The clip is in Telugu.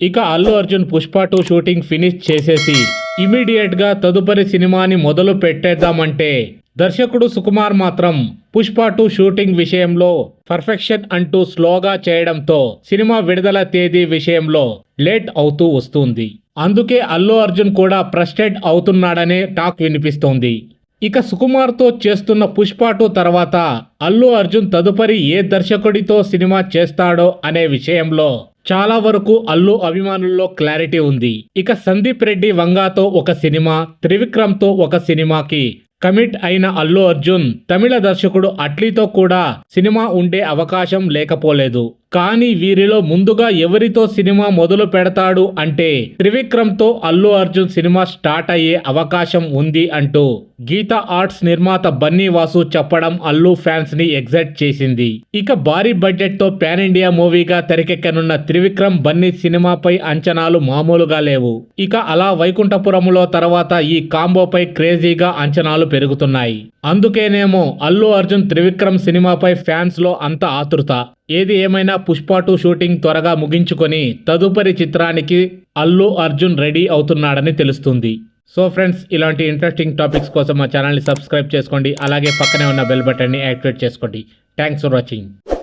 ఇక Allu Arjun Pushpa two shooting finish చేసేసి ఇమీడియట్గా తదుపరి సినిమాని మొదలు పెట్టేద్దామంటే దర్శకుడు సుకుమార్ మాత్రం పుష్ప టూ షూటింగ్ విషయంలో పర్ఫెక్షన్ అంటూ స్లోగా చేయడంతో సినిమా విడుదల తేదీ విషయంలో లేట్ అవుతూ వస్తుంది. అందుకే అల్లు అర్జున్ కూడా ఫ్రస్ట్రేట్ అవుతున్నాడనే టాక్ వినిపిస్తోంది. ఇక సుకుమార్తో చేస్తున్న పుష్ప టూ తర్వాత అల్లు అర్జున్ తదుపరి ఏ దర్శకుడితో సినిమా చేస్తాడో అనే విషయంలో చాలా వరకు అల్లు అభిమానుల్లో క్లారిటీ ఉంది. ఇక సందీప్ రెడ్డి వంగాతో ఒక సినిమా త్రివిక్రమ్తో ఒక సినిమాకి కమిట్ అయిన అల్లు అర్జున్ తమిళ దర్శకుడు అట్లీతో కూడా సినిమా ఉండే అవకాశం లేకపోలేదు. కానీ వీరిలో ముందుగా ఎవరితో సినిమా మొదలు పెడతాడు అంటే త్రివిక్రమ్తో అల్లు అర్జున్ సినిమా స్టార్ట్ అయ్యే అవకాశం ఉంది అంటూ గీతా ఆర్ట్స్ నిర్మాత బన్నీ వాసు చెప్పడం అల్లు ఫ్యాన్స్ని ఎగ్జైట్ చేసింది. ఇక భారీ బడ్జెట్తో పాన్ ఇండియా మూవీగా తెరకెక్కనున్న త్రివిక్రమ్ బన్నీ సినిమాపై అంచనాలు మామూలుగా లేవు. ఇక అలా వైకుంఠపురములో తర్వాత ఈ కాంబోపై క్రేజీగా అంచనాలు పెరుగుతున్నాయి. అందుకేనేమో అల్లు అర్జున్ త్రివిక్రమ్ సినిమాపై ఫ్యాన్స్లో అంత ఆతృత ఏది ఏమైనా పుష్ప టూ షూటింగ్ త్వరగా ముగించుకొని తదుపరి చిత్రానికి అల్లు అర్జున్ రెడీ అవుతున్నాడని తెలుస్తుంది. సో ఫ్రెండ్స్ ఇలాంటి ఇంట్రెస్టింగ్ టాపిక్స్ కోసం మా ఛానల్ని సబ్స్క్రైబ్ చేసుకోండి. అలాగే పక్కనే ఉన్న బెల్ బటన్ని యాక్టివేట్ చేసుకోండి. Thanks for watching